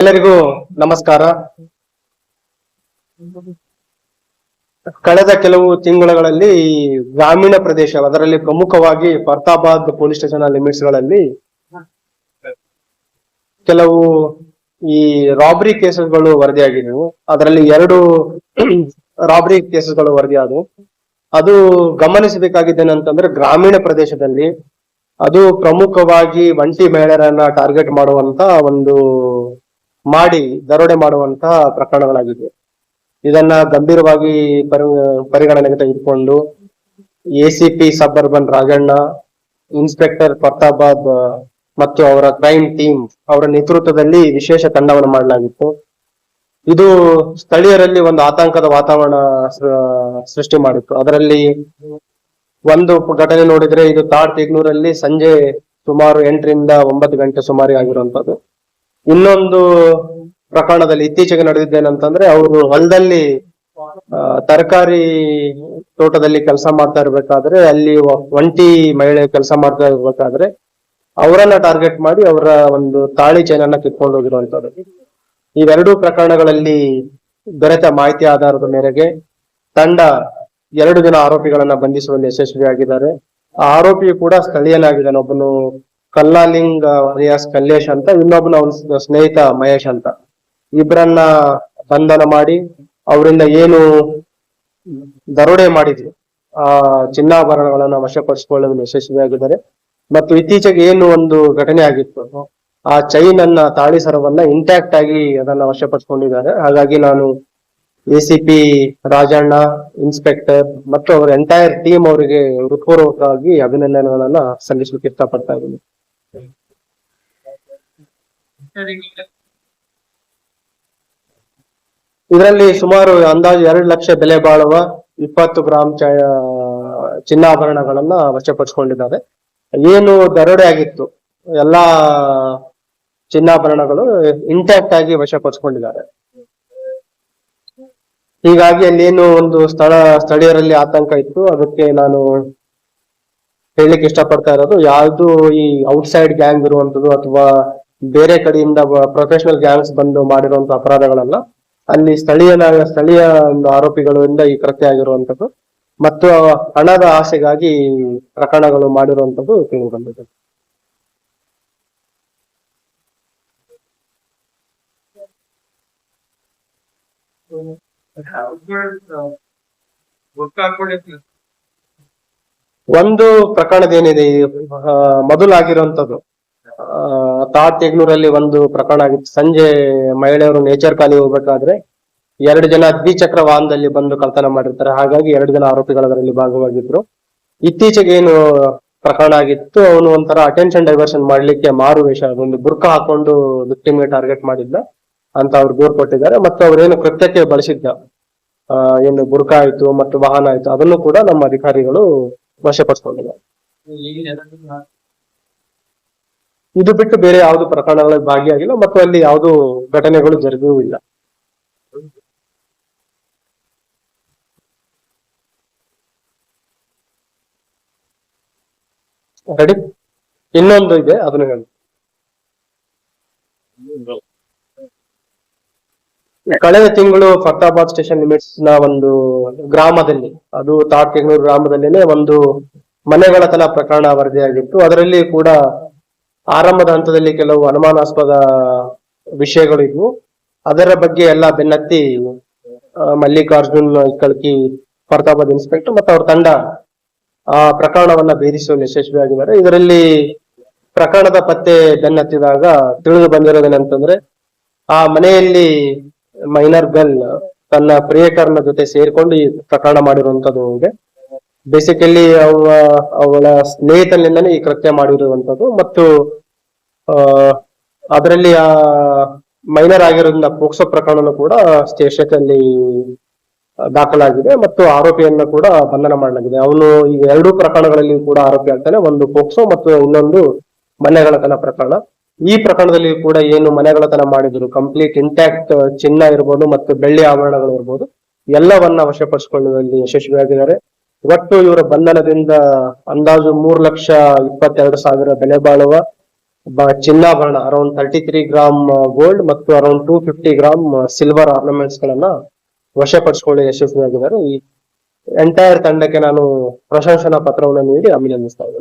ಎಲ್ಲರಿಗೂ ನಮಸ್ಕಾರ. ಕಳೆದ ಕೆಲವು ತಿಂಗಳುಗಳಲ್ಲಿ ಗ್ರಾಮೀಣ ಪ್ರದೇಶ ಅದರಲ್ಲಿ ಪ್ರಮುಖವಾಗಿ ಫರ್ತಾಬಾದ್ ಪೊಲೀಸ್ ಸ್ಟೇಷನ್ ಲಿಮಿಟ್ಸ್ಗಳಲ್ಲಿ ಕೆಲವು ಈ ರಾಬರಿ ಕೇಸಸ್ಗಳು ವರದಿಯಾಗಿದ್ದವು. ಅದರಲ್ಲಿ ಎರಡು ರಾಬರಿ ಕೇಸಸ್ಗಳು ವರದಿಯಾದವು. ಅದು ಗಮನಿಸಬೇಕಾಗಿದ್ದೇನಂತಂದ್ರೆ ಗ್ರಾಮೀಣ ಪ್ರದೇಶದಲ್ಲಿ ಅದು ಪ್ರಮುಖವಾಗಿ ಒಂಟಿ ಮಹಿಳೆಯರನ್ನ ಟಾರ್ಗೆಟ್ ಮಾಡುವಂತ ಒಂದು ಮಾಡಿ ದರೋಡೆ ಮಾಡುವಂತಹ ಪ್ರಕರಣಗಳಾಗಿದೆ ಇದನ್ನ ಗಂಭೀರವಾಗಿ ಪರಿ ಪರಿಗಣನೆಗೆ ತೆಗೆದುಕೊಂಡು ACP suburban Rajanna inspector Pratabad ಮತ್ತು ಅವರ ಕ್ರೈಮ್ ಟೀಮ್ ಅವರ ನೇತೃತ್ವದಲ್ಲಿ ವಿಶೇಷ ತಂಡವನ್ನು ಮಾಡಲಾಗಿತ್ತು. ಇದು ಸ್ಥಳೀಯರಲ್ಲಿ ಒಂದು ಆತಂಕದ ವಾತಾವರಣ ಸೃಷ್ಟಿ ಮಾಡಿತ್ತು. ಅದರಲ್ಲಿ ಒಂದು ಘಟನೆ ನೋಡಿದ್ರೆ ಇದು ತಾಡ್ ತೆಗ್ನೂರಲ್ಲಿ ಸಂಜೆ ಸುಮಾರು ಎಂಟರಿಂದ ಒಂಬತ್ತು ಗಂಟೆ ಸುಮಾರಿ ಆಗಿರುವಂತದ್ದು ಇನ್ನೊಂದು ಪ್ರಕರಣದಲ್ಲಿ ಇತ್ತೀಚೆಗೆ ನಡೆದಿದ್ದೇನಂತಂದ್ರೆ ಅವರು ಹೊಲದಲ್ಲಿ ತರಕಾರಿ ತೋಟದಲ್ಲಿ ಕೆಲಸ ಮಾಡ್ತಾ ಇರ್ಬೇಕಾದ್ರೆ ಅಲ್ಲಿ ಒಂಟಿ ಮಹಿಳೆ ಕೆಲಸ ಮಾಡ್ತಾ ಇರ್ಬೇಕಾದ್ರೆ ಅವರನ್ನ ಟಾರ್ಗೆಟ್ ಮಾಡಿ ಅವರ ಒಂದು ತಾಳಿ ಚೈನನ್ನ ಕಿತ್ಕೊಂಡು ಹೋಗಿರುವಂತದ್ದು ಇವೆರಡೂ ಪ್ರಕರಣಗಳಲ್ಲಿ ದೊರೆತ ಮಾಹಿತಿ ಆಧಾರದ ಮೇರೆಗೆ ತಂಡ ಎರಡು ಜನ ಆರೋಪಿಗಳನ್ನ ಬಂಧಿಸುವಲ್ಲಿ ಯಶಸ್ವಿಯಾಗಿದ್ದಾರೆ. ಆ ಆರೋಪಿಯು ಕೂಡ ಸ್ಥಳೀಯನಾಗಿದ್ದಾನೆ, ಒಬ್ಬನು ಕಲ್ಲಾಲಿಂಗ್ ರಿಯಾಸ್ ಕಲ್ಲೇಶ್ ಅಂತ ಇನ್ನೊಬ್ಬನ ಅವನ ಸ್ನೇಹಿತ ಮಹೇಶ್ ಅಂತ. ಇಬ್ಬರನ್ನ ಬಂಧನ ಮಾಡಿ ಅವರಿಂದ ಏನು ದರೋಡೆ ಮಾಡಿದ್ರು ಆ ಚಿನ್ನಾಭರಣಗಳನ್ನ ವಶಪಡಿಸಿಕೊಳ್ಳಲು ಯಶಸ್ವಿಯಾಗಿದ್ದಾರೆ. ಮತ್ತು ಇತ್ತೀಚೆಗೆ ಏನು ಒಂದು ಘಟನೆ ಆಗಿತ್ತು. ಆ ಚೈನ್ ಅನ್ನ ತಾಳಿ ಸರವನ್ನ ಇಂಟ್ಯಾಕ್ಟ್ ಆಗಿ ಅದನ್ನ ವಶಪಡಿಸಿಕೊಂಡಿದ್ದಾರೆ. ಹಾಗಾಗಿ ನಾನು ಎಸಿಪಿ ರಾಜಣ್ಣ ಇನ್ಸ್ಪೆಕ್ಟರ್ ಮತ್ತು ಅವರ ಎಂಟೈರ್ ಟೀಮ್ ಅವರಿಗೆ ಹೃತ್ಪೂರ್ವಕವಾಗಿ ಅಭಿನಂದನೆಗಳನ್ನ ಸಲ್ಲಿಸಲಿಕ್ಕೆ ಇಷ್ಟಪಡ್ತಾ ಇದ್ದೀನಿ. ಇದರಲ್ಲಿ ಸುಮಾರು ಅಂದಾಜು ಎರಡು ಲಕ್ಷ ಬೆಲೆ ಬಾಳುವ ಇಪ್ಪತ್ತು ಗ್ರಾಮ್ ಚಿನ್ನಾಭರಣಗಳನ್ನ ವಶಪಡಿಸಿಕೊಂಡಿದ್ದಾರೆ. ಏನು ದರೋಡೆ ಆಗಿತ್ತು, ಎಲ್ಲಾ ಚಿನ್ನಾಭರಣಗಳು ಇಂಟ್ಯಾಕ್ಟ್ ಆಗಿ ವಶಪಡಿಸಿಕೊಂಡಿದ್ದಾರೆ. ಹೀಗಾಗಿ ಅಲ್ಲೇನು ಒಂದು ಸ್ಥಳ, ಸ್ಥಳೀಯರಲ್ಲಿ ಆತಂಕ ಇತ್ತು. ಅದಕ್ಕೆ ನಾನು ಹೇಳಲಿಕ್ಕೆ ಇಷ್ಟಪಡ್ತಾ ಇರೋದು, ಯಾವುದು ಈ ಔಟ್ಸೈಡ್ ಗ್ಯಾಂಗ್ ಇರುವಂತದ್ದು ಅಥವಾ ಬೇರೆ ಕಡೆಯಿಂದ ಪ್ರೊಫೆಷನಲ್ ಗ್ಯಾಂಗ್ಸ್ ಬಂದು ಮಾಡಿರುವಂತಹ ಅಪರಾಧಗಳಲ್ಲ. ಅಲ್ಲಿ ಸ್ಥಳೀಯ ಸ್ಥಳೀಯ ಒಂದು ಆರೋಪಿಗಳಿಂದ ಈ ಕೃತ್ಯ ಆಗಿರುವಂತದ್ದು ಮತ್ತು ಹಣದ ಆಸೆಗಾಗಿ ಪ್ರಕರಣಗಳು ಮಾಡಿರುವಂತದ್ದು ತಿಳಿದು ಬಂದಿದೆ ಒಂದು ಪ್ರಕರಣದ ಏನಿದೆ ಮೊದಲಾಗಿರುವಂತದ್ದು ತಾಡ್ ಒಂದು ಪ್ರಕರಣ ಆಗಿತ್ತು. ಸಂಜೆ ಮಹಿಳೆಯರು ನೇಚರ್ ಖಾಲಿ ಹೋಗ್ಬೇಕಾದ್ರೆ ಎರಡು ಜನ ದ್ವಿಚಕ್ರ ವಾಹನದಲ್ಲಿ ಬಂದು ಕಳ್ತನ ಮಾಡಿರ್ತಾರೆ. ಹಾಗಾಗಿ ಎರಡು ಜನ ಆರೋಪಿಗಳು ಅದರಲ್ಲಿ ಭಾಗವಾಗಿದ್ರು. ಇತ್ತೀಚೆಗೆ ಏನು ಪ್ರಕರಣ ಆಗಿತ್ತು, ಅವನು ಒಂಥರ ಅಟೆನ್ಷನ್ ಡೈವರ್ಷನ್ ಮಾಡ್ಲಿಕ್ಕೆ ಮಾರು ವೇಷ, ಒಂದು ಬುರ್ಕ ಹಾಕೊಂಡು ವಿಕ್ಟಿಮ್ಗೆ ಟಾರ್ಗೆಟ್ ಮಾಡಿದ್ದ ಅಂತ ಅವ್ರು ದೂರ್ ಕೊಟ್ಟಿದ್ದಾರೆ. ಮತ್ತು ಅವ್ರೇನು ಕೃತ್ಯಕ್ಕೆ ಬಳಸಿದ್ದ ಏನು ಬುರ್ಕ ಆಯ್ತು ಮತ್ತು ವಾಹನ ಆಯ್ತು, ಅದನ್ನು ಕೂಡ ನಮ್ಮ ಅಧಿಕಾರಿಗಳು ವಶಪಡಿಸಿಕೊಂಡಿದ್ದಾರೆ. ಇದು ಬಿಟ್ಟು ಬೇರೆ ಯಾವುದು ಪ್ರಕರಣಗಳಲ್ಲಿ ಭಾಗಿಯಾಗಿಲ್ಲ ಮತ್ತು ಅಲ್ಲಿ ಯಾವುದು ಘಟನೆಗಳು ಜರುಗೂ ಇಲ್ಲ. ರೆಡಿ ಇನ್ನೊಂದು ಇದೆ, ಅದನ್ನ ಹೇಳಿ. ಕಳೆದ ತಿಂಗಳು ಫರ್ತಾಬಾದ್ ಸ್ಟೇಷನ್ ಲಿಮಿಟ್ಸ್ನ ಒಂದು ಗ್ರಾಮದಲ್ಲಿ, ಅದು ತಾಟ್ ತೆಗ್ನೂರು ಗ್ರಾಮದಲ್ಲಿನೇ ಒಂದು ಮನೆಗಳತನ ಪ್ರಕರಣ ವರದಿಯಾಗಿತ್ತು. ಅದರಲ್ಲಿ ಕೂಡ ಆರಂಭದ ಹಂತದಲ್ಲಿ ಕೆಲವು ಅನುಮಾನಾಸ್ಪದ ವಿಷಯಗಳು ಅದರ ಬಗ್ಗೆ ಎಲ್ಲ ಬೆನ್ನತ್ತಿ ಮಲ್ಲಿಕಾರ್ಜುನ್ ಕಳ್ಕಿ, ಪ್ರತಾಪದ ಇನ್ಸ್ಪೆಕ್ಟರ್ ಮತ್ತು ಅವ್ರ ತಂಡ, ಆ, ಪ್ರಕರಣವನ್ನ ಭೇದಿಸುವಲ್ಲಿ ಯಶಸ್ವಿಯಾಗಿದ್ದಾರೆ. ಇದರಲ್ಲಿ ಪ್ರಕರಣದ ಪತ್ತೆ ಬೆನ್ನತ್ತಿದಾಗ ತಿಳಿದು ಬಂದಿರೋದೇನಂತಂದ್ರೆ ಆ ಮನೆಯಲ್ಲಿ ಮೈನರ್ ಗರ್ಲ್ ತನ್ನ ಪ್ರಿಯಕರನ ಜೊತೆ ಸೇರ್ಕೊಂಡು ಈ ಪ್ರಕರಣ ಮಾಡಿರುವಂತದ್ದು ಇದೆ ಬೇಸಿಕಲಿ ಅವ, ಅವಳ ಸ್ನೇಹಿತನಿಂದನೇ ಈ ಕೃತ್ಯ ಮಾಡಿರುವಂತದ್ದು ಮತ್ತು, ಆ, ಅದರಲ್ಲಿ ಆ ಮೈನರ್ ಆಗಿರೋದ್ರಿಂದ ಪೋಕ್ಸೋ ಪ್ರಕರಣನು ಕೂಡ ಸ್ಟೇಷನ್ ಅಲ್ಲಿ ದಾಖಲಾಗಿದೆ. ಮತ್ತು ಆರೋಪಿಯನ್ನ ಕೂಡ ಬಂಧನ ಮಾಡಲಾಗಿದೆ. ಅವನು ಈಗ ಎರಡೂ ಪ್ರಕರಣಗಳಲ್ಲಿ ಕೂಡ ಆರೋಪಿ ಆಗ್ತಾನೆ. ಒಂದು ಪೋಕ್ಸೋ ಮತ್ತು ಇನ್ನೊಂದು ಮನೆಗಳತನ ಪ್ರಕರಣ. ಈ ಪ್ರಕರಣದಲ್ಲಿ ಕೂಡ ಏನು ಮನೆಗಳತನ ಮಾಡಿದ್ರು ಕಂಪ್ಲೀಟ್ ಇಂಟ್ಯಾಕ್ಟ್ ಚಿನ್ನ ಇರ್ಬೋದು ಮತ್ತು ಬೆಳ್ಳಿ ಆಭರಣಗಳು ಇರ್ಬೋದು ಎಲ್ಲವನ್ನ ವಶಪಡಿಸಿಕೊಳ್ಳುವಲ್ಲಿ ಯಶಸ್ವಿಯಾಗಿದ್ದಾರೆ. ಒಟ್ಟು ಇವರ ಬಂಧನದಿಂದ ಅಂದಾಜು ಮೂರು ಲಕ್ಷ ಇಪ್ಪತ್ತೆರಡು ಸಾವಿರ ಬೆಲೆ ಬಾಳುವ ಚಿನ್ನಾಭರಣ around thirty three gram gold ಮತ್ತು around two fifty gram silver ornaments ಗಳನ್ನ ವಶಪಡಿಸಿಕೊಳ್ಳಿ ಯಶಸ್ವಿಯಾಗಿದ್ದಾರೆ. ಈ ಎಂಟೈರ್ ತಂಡಕ್ಕೆ ನಾನು ಪ್ರಶಂಸನಾ ಪತ್ರವನ್ನು ನೀಡಿ ಅಭಿನಂದಿಸ್ತಾ ಇದ್ದೇನೆ.